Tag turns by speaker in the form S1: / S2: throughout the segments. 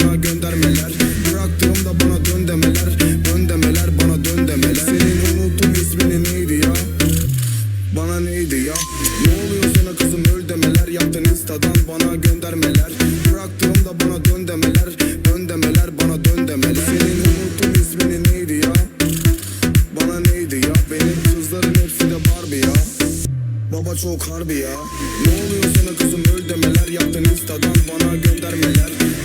S1: bana göndermeler. Bıraktığımda bana dön demeler. Dön demeler bana dön demeler. Senin unuttum ismini neydi ya? Bana neydi ya? Ne oluyor sana kızım öl demeler. Yaptın instadan bana göndermeler. Bıraktığımda bana dön demeler. Dön demeler bana dön demeler. Senin unuttum ismini neydi ya? Bana neydi ya? Benim kızların hepsi de Barbie ya. Baba çok harbi ya. Ne oluyor sana kızım öl demeler. Yaptın instadan bana göndermeler.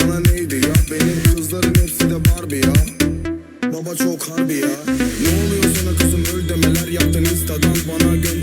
S1: Bana neydi ya? Benim kızların hepsi de Barbie ya. Baba çok harbi ya. Ne oluyor sana kızım? Öl demeler Yaptın instadan. Bana göndermeler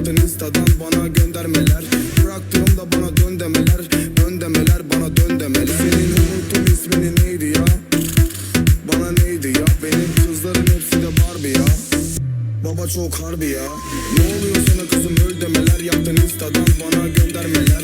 S1: Yaptın instadan bana göndermeler. Bıraktığımda bana dön demeler. Dön demeler bana dön demeler. Senin unuttum ismini neydi ya? Bana neydi ya? Benim kızların hepsi de Barbie ya. Baba çok harbi ya. Ne oluyor sana kızım? Öl demeler. Yaptın instadan bana göndermeler